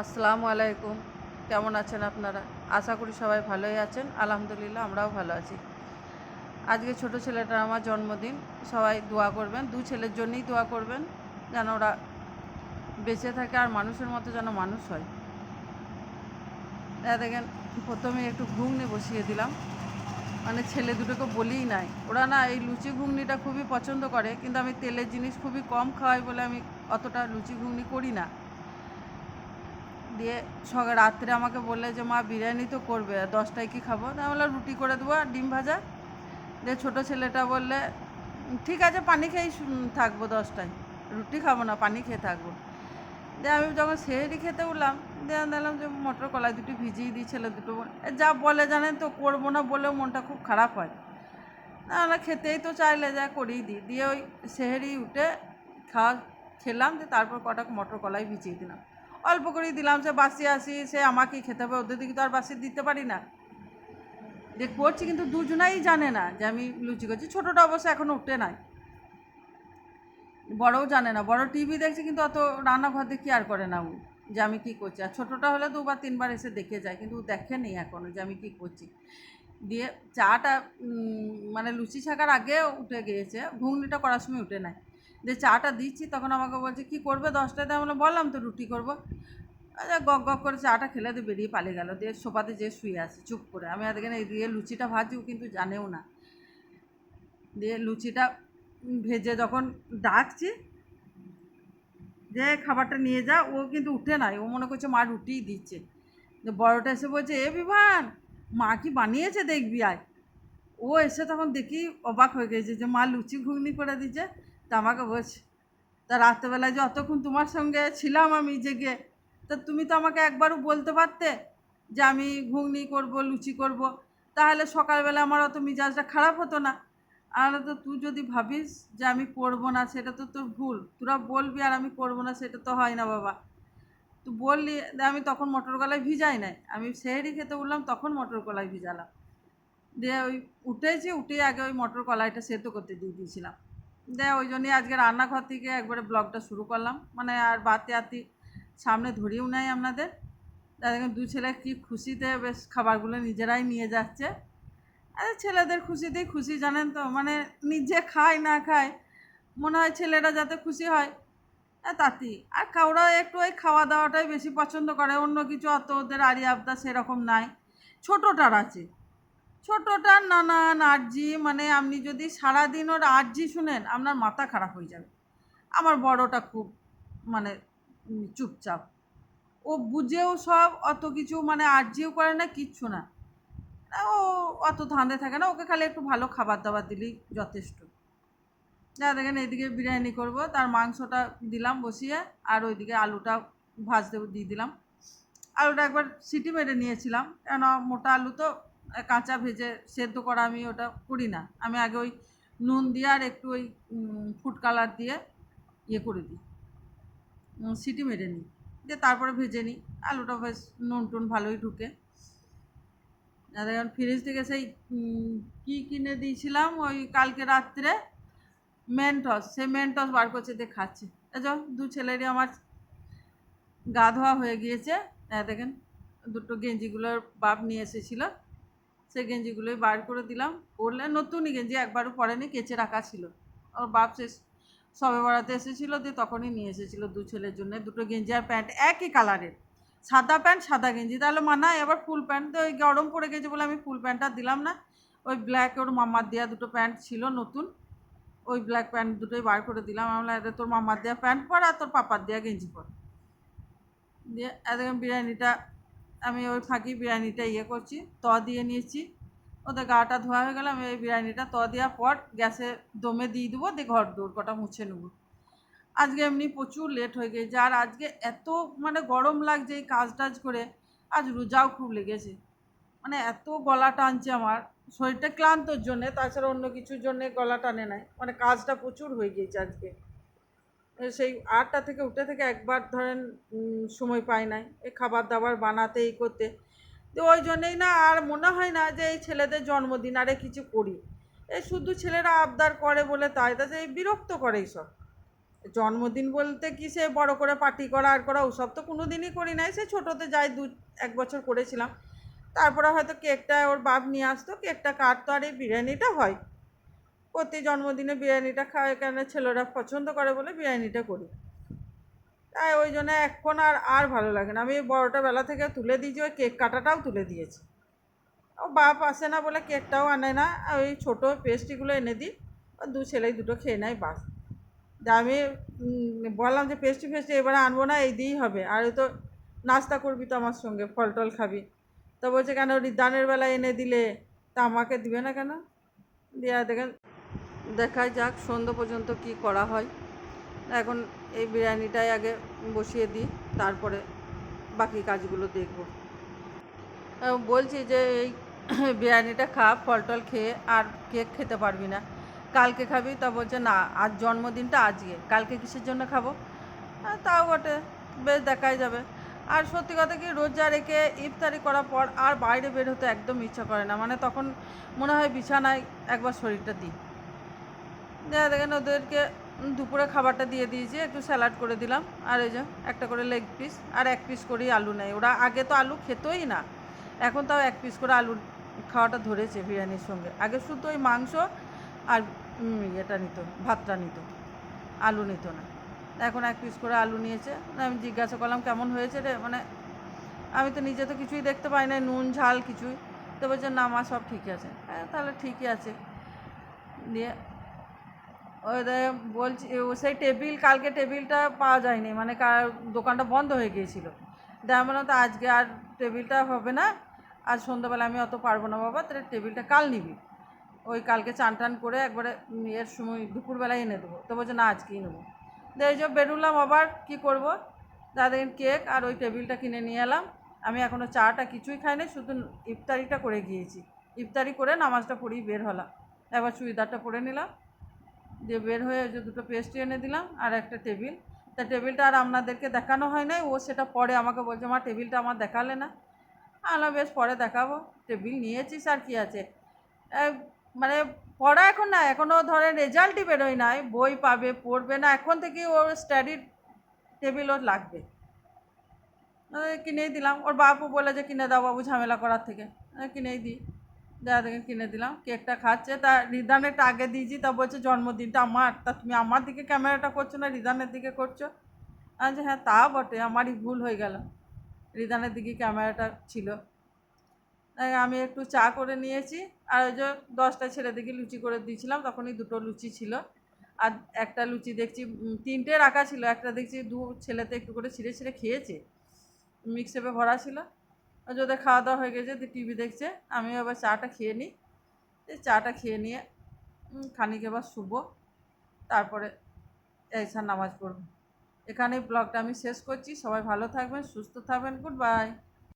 আসসালামু আলাইকুম। কেমন আছেন আপনারা? আশা করি সবাই ভালোই আছেন। আলহামদুলিল্লাহ, আমরাও ভালো আছি। আজকে ছোট ছেলেটার আমার জন্মদিন। সবাই দোয়া করবেন। দু ছেলের জন্যই দোয়া করবেন, যেন ওরা বেঁচে থাকে আর মানুষের মতো যেন মানুষ হয়। দেখা দেখেন, প্রথমে একটু ঘুগনি বসিয়ে দিলাম। মানে ছেলে দুটোকে বলিই নাই। ওরা না এই লুচি ঘুগনিটা খুবই পছন্দ করে, কিন্তু আমি তেলের জিনিস খুবই কম খাওয়াই বলে আমি অতটা লুচি ঘুগনি করি না। দিয়ে সকাল রাত্রে আমাকে বললে যে, মা, বিরিয়ানি তো করবে, আর দশটায় কি খাব? তা আমি বললাম, রুটি করে দেবো আর ডিম ভাজা। দিয়ে ছোটো ছেলেটা বললে, ঠিক আছে, পানি খেয়েই থাকব দশটায়। রুটি খাব না, পানি খেয়ে থাকব। দিয়ে আমি যখন সেহেরি খেতে উঠলাম, দিয়ে দেখলাম যে, মটর কলাই দুটো ভিজিয়ে দিই ছেলে দুটো। যা বলে জানেন তো, করব না বলেও মনটা খুব খারাপ হয়। না না খেতেই তো চাইলে যা করেই দিই। দিয়ে ওই সেহেরি উঠে খাওয়া খেলাম, দিয়ে তারপর কটা মটর কলাই ভিজিয়ে দিলাম। অল্প করেই দিলাম, সে বাসি আসি, সে আমাকেই খেতে হবে, ওদের দিকে তো আর বাসি দিতে পারি না। যে করছি কিন্তু দুজনাই জানে না যে আমি লুচি করছি, ছোটোটা অবশ্য এখনও উঠে নাই। বড়ও জানে না, বড় টিভি দেখছে কিন্তু অত রান্নাঘর দেখি আর করে না ও, যে আমি কী করছি। আর ছোটোটা হলে দুবার তিনবার এসে দেখে যায়, কিন্তু ও দেখেনি এখনও যে আমি কী করছি। দিয়ে চাটা মানে লুচি ছাকার আগে উঠে গিয়েছে, ঘুগনিটা করার সময় উঠে নাই। দিয়ে চাটা দিচ্ছি, তখন আমাকে বলছে, কি করবে দশটাতে আমরা বললাম তো রুটি করব। আচ্ছা গক গক করে চাটা খেলে দিয়ে বেরিয়ে পালিয়ে গেল। দিয়ে সোফাতে যে শুয়ে আছে, চুপ করে। আমি এই দিয়ে লুচিটা ভাজিও কিন্তু জানেও না। দিয়ে লুচিটা ভেজে যখন ডাকছি, যে খাবারটা নিয়ে যা, ও কিন্তু উঠে নাই। ও মনে করছে, মা রুটিই দিচ্ছে। বড়টা এসে বলছে, এ বিভান, মা কি বানিয়েছে দেখবি আয়? ও এসে তখন দেখি অবাক হয়ে গেছে যে মা লুচি ঘুগনি করে দিচ্ছে তা আমাকে বলছে, তা রাত্রেবেলায় যে অতক্ষণ তোমার সঙ্গে ছিলাম আমি জেগে, তা তুমি তো আমাকে একবারও বলতে পারতে যে আমি ঘুগনি করব, লুচি করব, তাহলে সকালবেলা আমার অত মেজাজটা খারাপ হতো না। আর তো তুই যদি ভাবিস যে আমি করব না, সেটা তো তোর ভুল। তোরা বলবি আর আমি করব না, সেটা তো হয় না বাবা। তুই বললি আমি তখন মটর কলাই ভিজাই নাই। আমি সেহেরি খেতে বললাম, তখন মটর কলাই ভিজালাম। দিয়ে ওই উঠেছি, উঠে আগে ওই মটর কলাইটা সেদ্ধ করতে দিয়ে দিয়েছিলাম। দিয়ে ওই জন্যই আজকে রান্নাঘর থেকে একবারে ব্লগটা শুরু করলাম। মানে আর বাতে আতি সামনে ধরিয়েও নেয় আপনাদের। দেখুন দু ছেলে কি খুশিতে বেশ খাবারগুলো নিজেরাই নিয়ে যাচ্ছে। আরে ছেলেদের খুশিতেই খুশি, জানেন তো? মানে নিজে খায়, না খায়, মনে হয় ছেলেরা যাতে খুশি হয়। তাতেই আর কাউরা একটু ওই খাওয়া দাওয়াটাই বেশি পছন্দ করে, অন্য কিছু অত ওদের আড়ি আবদা সেরকম নাই। ছোটোটার আছে। ছোটোটার নানান আর্জি মানে আপনি যদি সারাদিন ওর আর্জি শুনেন, আপনার মাথা খারাপ হয়ে যাবে। আমার বড়টা খুব মানে চুপচাপ। ও বুঝেও সব, অত কিছু মানে আর্জিও করে না, কিচ্ছু না। ও অত ধাঁধে থাকে না, ওকে খালি একটু ভালো খাবার দাবার দিলেই যথেষ্ট। যা দেখেন এইদিকে বিরিয়ানি করব, তার মাংসটা দিলাম বসিয়ে, আর ওইদিকে আলুটা ভাজতে দিয়ে দিলাম। আলুটা একবার সিটি মেরে নিয়েছিলাম, কেন, মোটা আলু তো কাঁচা ভেজে সেদ্ধ করা আমি ওটা করি না। আমি আগে ওই নুন দিয়ে আর একটু ওই ফুড কালার দিয়ে ইয়ে করে দিই। সিটি মেরে নিই। দিয়ে তারপরে ভেজে নিই। আলুটা বেশ নুন টুন ভালোই ঢুকে। এখন ফ্রিজ থেকে সেই কি কিনে দিয়েছিলাম ওই কালকে রাত্রে? মেন্টস সেই মেন্টস বার করছে দিয়ে খাচ্ছে। যো দু ছেলেরই আমার গা ধোয়া হয়ে গিয়েছে। হ্যাঁ দেখেন, দুটো গেঞ্জিগুলোর বাপ নিয়ে এসেছিল। সেই গেঞ্জিগুলোই বার করে দিলাম। পরলে নতুনই গেঞ্জি একবারও পরেনি কেচে রাখা ছিল। ওর বাপ শেষ সবে বেড়াতে এসেছিল দিয়ে তখনই নিয়ে এসেছিল দু ছেলের জন্য। দুটো গেঞ্জি আর প্যান্ট একই কালারের। সাদা প্যান্ট সাদা গেঞ্জি। তাহলে মানায় আবার ফুল প্যান্ট তো ওই গরম পড়ে গেছে বলে আমি ফুল প্যান্টটা দিলাম না। ওই ব্ল্যাক ওর মামার দেওয়া দুটো প্যান্ট ছিল নতুন। ওই ব্ল্যাক প্যান্ট দুটোই বার করে দিলাম। আমি বললাম, এটা তোর মামার দেওয়া প্যান্ট পর আর তোর পাপার দেওয়া গেঞ্জি পর। দিয়ে একদম বিরিয়ানিটা আমি ওই ফাঁকি বিরিয়ানিটা ইয়ে করছি, ত দিয়ে নিয়েছি। ওদের গাটা ধোয়া হয়ে গেল, আমি এই বিরিয়ানিটা ত দেওয়ার পর গ্যাসে দমে দিয়ে দেবো, দিয়ে ঘর দৌড় কটা মুছে নেব। আজকে এমনি প্রচুর লেট হয়ে গেছে, আর আজকে এত মানে গরম লাগছে এই কাজ টাজ করে, আজ রোজাও খুব লেগেছে। মানে এত গলা টানছে আমার, শরীরটা ক্লান্তর জন্যে, তাছাড়া অন্য কিছুর জন্যে গলা টানে নাই। মানে কাজটা প্রচুর হয়ে গিয়েছে আজকে। সেই আটটা থেকে উঠে থেকে একবার ধরেন সময় পাই নাই। এই খাবার দাবার বানাতে, এই করতে। তো ওই জন্যেই না আর মনে হয় না যে এই ছেলেদের জন্মদিন, আরে কিছু করি। এই শুধু ছেলেরা আবদার করে বলে তাই এই বিরক্ত করে এইসব। জন্মদিন বলতে কি সে বড় করে পার্টি করা, আর করা, ওসব তো কোনো দিনই করি নাই। সে ছোটোতে যাই, দু, এক বছর করেছিলাম। তারপরে হয়তো কেকটা ওর বাপ নিয়ে আসতো, কেকটা কাটতো, আর এই বিরিয়ানিটা হয়। প্রতি জন্মদিনে বিরিয়ানিটা খায়, কেন ছেলেরা পছন্দ করে বলে বিরিয়ানিটা করি। তাই ওই জন্য এখন আর আর ভালো লাগে না। আমি বড়টা বেলা থেকে তুলে দিয়েছি, ওই কেক কাটাটাও তুলে দিয়েছি। ও বাপ আসে না বলে কেকটাও আনে না ওই ছোটো পেস্ট্রিগুলো এনে দিই দু ছেলেই দুটো খেয়ে নেয়, বাস। তা আমি বললাম যে পেস্ট্রি ফেস্ট্রি এবারে আনব না, এই দিয়েই হবে। আর তো নাস্তা করবি তো আমার সঙ্গে ফল টল খাবি। তো বলছে, কেন রিদানের বেলা এনে দিলে? তা আমাকে দিবে না কেন? দিয়া দেখেন। দেখাই যাক, সন্ধ্যে পর্যন্ত কি করা হয়। এখন এই বিরিয়ানিটাই আগে বসিয়ে দিই, তারপরে বাকি কাজগুলো দেখব। বলছি যে এই বিরিয়ানিটা খা ফল টল খেয়ে আর কেক খেতে পারবি না। কালকে খাবি, তা বলছে না, আজ জন্মদিনটা আজকে, কালকে কিসের জন্য খাব? তাও বটে, বেশ দেখাই যাবে। আর সত্যি কথা কি, রোজা রেখে ইফতারি করার পর আর বাইরে বের হতে একদম ইচ্ছা করে না। মানে তখন মনে হয় বিছানায় একবার শরীরটা দিই। দেখা দেখেন ওদেরকে দুপুরে খাবারটা দিয়ে দিয়েছি, একটু স্যালাড করে দিলাম। আর এই যে একটা করে লেগ পিস আর এক পিস করেই আলু নেয় ওরা আগে তো আলু খেতোই না, এখন তাও এক পিস করে আলু খাওয়াটা ধরেছে বিরিয়ানির সঙ্গে। আগে শুধু ওই মাংস আর ইয়েটা নিত, ভাতটা নিত, আলু নিত না। এখন এক পিস করে আলু নিয়েছে। আমি জিজ্ঞাসা করলাম, কেমন হয়েছে রে? মানে আমি তো নিজে তো কিছুই দেখতে পাই না নুন, ঝাল কিছুই। তো বলছে, না মা, সব ঠিকই আছে। হ্যাঁ তাহলে ঠিকই আছে। দিয়ে বলছি সেই টেবিল, কালকে টেবিলটা পাওয়া যায়নি মানে দোকানটা বন্ধ হয়ে গিয়েছিল। দেখ বললাম, তো আজকে আর টেবিলটা হবে না আজ সন্ধ্যাবেলা আমি অত পারব না বাবা, তাহলে টেবিলটা কাল নিবি। ওই কালকে চান টান করে একবারে এর সময় দুপুরবেলায় এনে দেবো। তো বলছে, না, আজকেই নেব। দিয়ে যে বেরোলাম আবার, কি করব? দাদিন কেক আর ওই টেবিলটা কিনে নিয়ে এলাম। আমি এখনও চাটা কিছুই খাইনি, শুধু ইফতারিটা করে গিয়েছি। ইফতারি করে নামাজটা পড়েই বের হলাম। এবার চুড়িদারটা পরে নিলাম। দিয়ে বের হয়ে ওই যে দুটো পেস্ট্রি এনে দিলাম আর একটা টেবিল। তা টেবিলটা আর আপনাদেরকে দেখানো হয় নাই, ও সেটা পরে আমাকে বলছে, মা, টেবিলটা আমার দেখালে না। আলো বেশ, পরে দেখাবো। টেবিল নিয়েছিস আর কি আছে? মানে পড়া এখন না এখনও ধরেন রেজাল্টই বেরোয় নাই, বই পাবে, পড়বে না, এখন থেকে ওর স্টাডি টেবিল ওর লাগবে। কিনেই দিলাম। ওর বাপু বলে যে, কিনে দাও বাবু, ঝামেলা করার থেকে। কিনেই দিই। দেখা থেকে কিনে দিলাম, কেকটা খাচ্ছে। তা রিদানেরটা আগে দিয়েছি তা বলছে জন্মদিনটা আমার, তা তুমি আমার দিকে ক্যামেরাটা করছ না রিদানের দিকে করছ? আচ্ছা হ্যাঁ তা বটে, আমারই ভুল হয়ে গেল। রিদানের দিকে ক্যামেরাটা ছিল। আমি একটু চা করে নিয়েছি, আর ওই যে দশটা ছেলে দিকে লুচি করে দিয়েছিলাম, তখনই দুটো লুচি ছিল। আর একটা লুচি দেখছি তিনটে রাখা ছিল, একটা দেখছি দু ছেলেতে একটু করে ছিঁড়ে ছিঁড়ে খেয়েছে। মিক্সেপে ভরা ছিল। যদি খাওয়া দাওয়া হয়ে গেছে টিভি দেখছে আমি আবার চাটা খেয়ে নিই। চাটা খেয়ে নিয়ে খানিক এবার শুভ তারপরে এইসার নামাজ পড়ব। এখানেই ব্লগটা আমি শেষ করছি। সবাই ভালো থাকবেন, সুস্থ থাকবেন, গুড বাই।